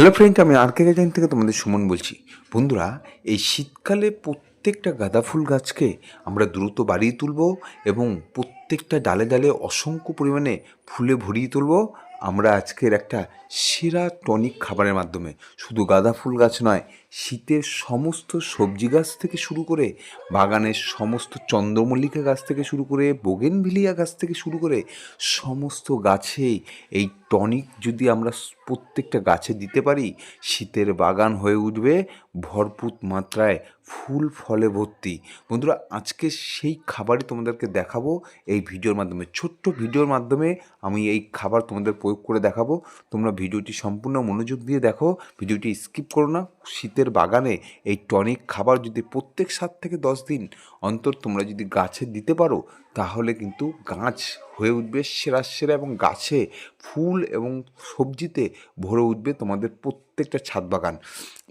Hello friend আমি আর কে garden থেকে তোমাদের সুমন বলছি। বন্ধুরা, এই শীতকালে প্রত্যেকটা গাঁদা ফুল গাছকে আমরা দ্রুত বাড়িয়ে তুলব এবং প্রত্যেকটা ডালে ডালে অসংখ্য পরিমাণে ফুলে ভরিয়ে তুলব। আমরা আজকের একটা সেরা টনিক খাবারের মাধ্যমে, শুধু গাঁদা ফুল গাছ নয়, শীতের সমস্ত সবজি গাছ থেকে শুরু করে, বাগানের সমস্ত চন্দ্রমল্লিকা গাছ থেকে শুরু করে, বোগেনভিলিয়া গাছ থেকে শুরু করে, সমস্ত গাছেই এই টনিক যদি আমরা প্রত্যেকটা গাছে দিতে পারি, শীতের বাগান হয়ে উঠবে, ভরপুর মাত্রায় ফুল ফলে ভর্তি। বন্ধুরা, আজকে সেই খাবারই তোমাদেরকে দেখাবো। এই ভিডিওর মাধ্যমে, ছোট্ট ভিডিওর মাধ্যমে আমি এই খাবার তোমাদের প্রয়োগ করে দেখাবো। তোমরা ভিডিওটি সম্পূর্ণ মনোযোগ দিয়ে দেখো। ভিডিওটি স্কিপ করো না। শীতের বাগানে এই টনিক খাবার যদি প্রত্যেক সাত থেকে দশ দিন অন্তর তোমরা যদি গাছে দিতে পারো তাহলে কিন্তু গাছ হয়ে উঠবে সেরা সেরা এবং গাছে ফুল এবং সবজিতে ভরে উঠবে তোমাদের প্রত্যেকটা ছাদ বাগান।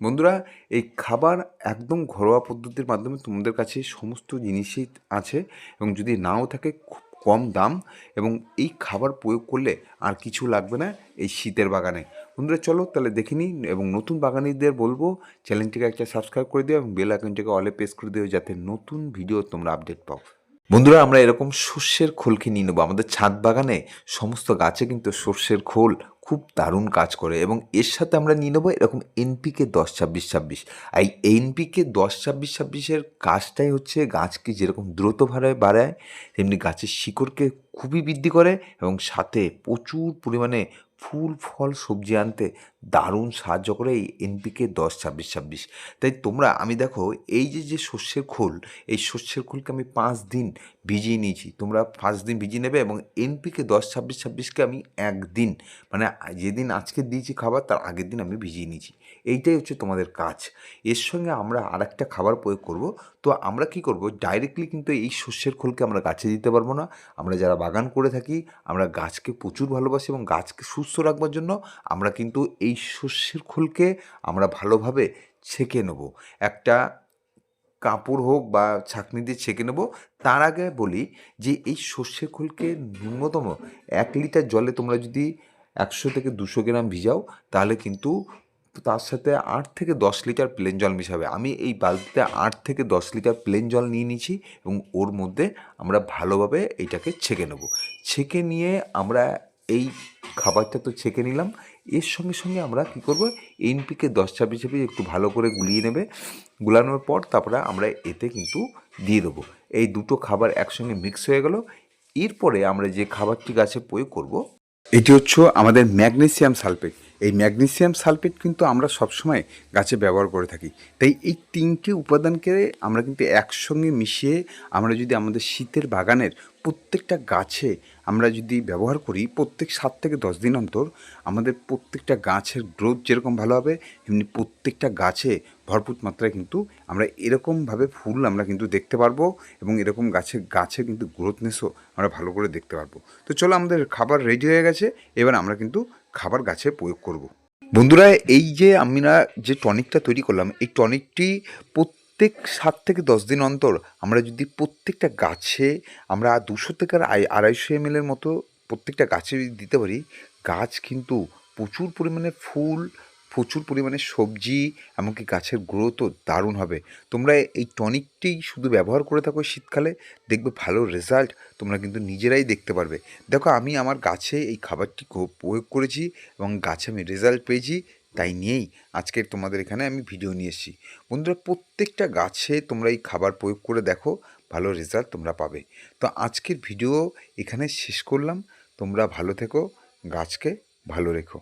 বন্ধুরা, এই খাবার একদম ঘরোয়া পদ্ধতির মাধ্যমে তোমাদের কাছে সমস্ত জিনিসই আছে এবং যদি নাও থাকে খুব কম দাম এবং এই খাবার প্রয়োগ করলে আর কিছু লাগবে না এই শীতের বাগানে। বন্ধুরা, চলো তাহলে দেখে নিই এবং নতুন বাগানিদের বলব, চ্যানেলটিকে একটা সাবস্ক্রাইব করে দিও এবং বেল আইকনটিকে অলে প্রেস করে দিও যাতে নতুন ভিডিও তোমরা আপডেট পাও। বন্ধুরা, আমরা এরকম সর্ষের খোলকে নিয়ে নেব। আমাদের ছাদ বাগানে সমস্ত গাছে কিন্তু সর্ষের খোল খুব দারুণ কাজ করে এবং এর সাথে আমরা নিয়ে নেব এরকম এনপিকে দশ, ছাব্বিশ ছাব্বিশ। আর এই এনপিকে দশ, ছাব্বিশ, ছাব্বিশের কাজটাই হচ্ছে গাছকে যেরকম দ্রুত বাড়ায় বাড়ায়, তেমনি গাছের শিকড়কে খুবই বৃদ্ধি করে এবং সাথে প্রচুর পরিমাণে ফুল, ফল, সবজি আনতে দারুণ সাহায্য করে এই এনপিকে দশ, ছাব্বিশ ছাব্বিশ। তাই তোমরা, আমি দেখো, এই যে যে শস্যের খোল, এই শস্যের খোলকে আমি পাঁচ দিন ভিজিয়ে নিয়েছি। তোমরা পাঁচ দিন ভিজিয়ে নেবে এবং এনপিকে দশ, ছাব্বিশ, ছাব্বিশকে আমি একদিন মানে যেদিন আজকে দিয়েছি খাবার, তার আগের দিন আমি ভিজিয়ে নিয়েছি। এইটাই হচ্ছে তোমাদের কাজ। এর সঙ্গে আমরা আর একটা খাবার প্রয়োগ করব। তো আমরা কি করব? ডাইরেক্টলি কিন্তু এই শস্যের খোলকে আমরা গাছে দিতে পারব না। আমরা যারা বাগান করে থাকি, আমরা গাছকে প্রচুর ভালোবাসি এবং গাছকে সুস্থ রাখবার জন্য আমরা কিন্তু এই শস্যের খোলকে আমরা ভালোভাবে ছেঁকে নেব। একটা কাপড় হোক বা ছাঁকনি দিয়ে ছেঁকে নেব। তার আগে বলি যে এই সর্ষের খোলকে ন্যূনতম এক লিটার জলে তোমরা যদি একশো থেকে দুশো গ্রাম ভিজাও, তাহলে কিন্তু তার সাথে আট থেকে দশ লিটার প্লেন জল মিশাবে। আমি এই বালতিতে আট থেকে দশ লিটার প্লেন জল নিয়ে নিয়েছি এবং ওর মধ্যে আমরা ভালোভাবে এইটাকে ছেঁকে নেব। ছেঁকে নিয়ে আমরা এই খাবারটা তো ছেঁকে নিলাম। এর সঙ্গে সঙ্গে আমরা কী করব, এনপিকে দশ ছাব্বিশ ছাব্বিশ একটু ভালো করে গুলিয়ে নেবে। গুলানোর পর তারপরে আমরা এতে কিন্তু দিয়ে দেবো। এই দুটো খাবার একসঙ্গে মিক্স হয়ে গেল। এরপরে আমরা যে খাবারটি গাছে প্রয়োগ করব, এটি হচ্ছে আমাদের ম্যাগনেসিয়াম সালফেট। এই ম্যাগনেসিয়াম সালফেট কিন্তু আমরা সবসময় গাছে ব্যবহার করে থাকি। তাই এই তিনটি উপাদানকে আমরা কিন্তু একসঙ্গে মিশিয়ে আমরা যদি আমাদের শীতের বাগানের প্রত্যেকটা গাছে আমরা যদি ব্যবহার করি প্রত্যেক সাত থেকে দশ দিন অন্তর, আমাদের প্রত্যেকটা গাছের গ্রোথ যেরকম ভালো হবে, এমনি প্রত্যেকটা গাছে ভরপুর মাত্রায় কিন্তু আমরা এরকমভাবে ফুল আমরা কিন্তু দেখতে পারব এবং এরকম গাছে গাছে কিন্তু গ্রোথনেসও আমরা ভালো করে দেখতে পারব তো চলো আমাদের খাবার রেডি হয়ে গেছে, এবার আমরা কিন্তু খাবার গাছে প্রয়োগ করব। বন্ধুরা, এই যে আমরা যে টনিকটা তৈরি করলাম, এই টনিকটি প্রত্যেক সাত থেকে দশ দিন অন্তর আমরা যদি প্রত্যেকটা গাছে আমরা দুশো থেকে আড়াই- আড়াইশো এম এর মতো প্রত্যেকটা গাছে দিতে পারি, গাছ কিন্তু প্রচুর পরিমাণে ফুল, প্রচুর পরিমাণে সবজি, এমনকি গাছের গ্রোথও দারুণ হবে। তোমরা এই টনিকটি শুধু ব্যবহার করে থাকো শীতকালে, দেখবে ভালো রেজাল্ট তোমরা কিন্তু নিজেরাই দেখতে পারবে। দেখো, আমি আমার গাছে এই খাবারটি প্রয়োগ করেছি এবং গাছে আমি রেজাল্ট পেয়েছি। তাই নিয়েই আজকের তোমাদের এখানে আমি ভিডিও নিয়ে এসেছি। বন্ধুরা, প্রত্যেকটা গাছে তোমরা এই খাবার প্রয়োগ করে দেখো, ভালো রেজাল্ট তোমরা পাবে। তো আজকের ভিডিও এখানে শেষ করলাম। তোমরা ভালো থেকো, গাছকে ভালো রেখো।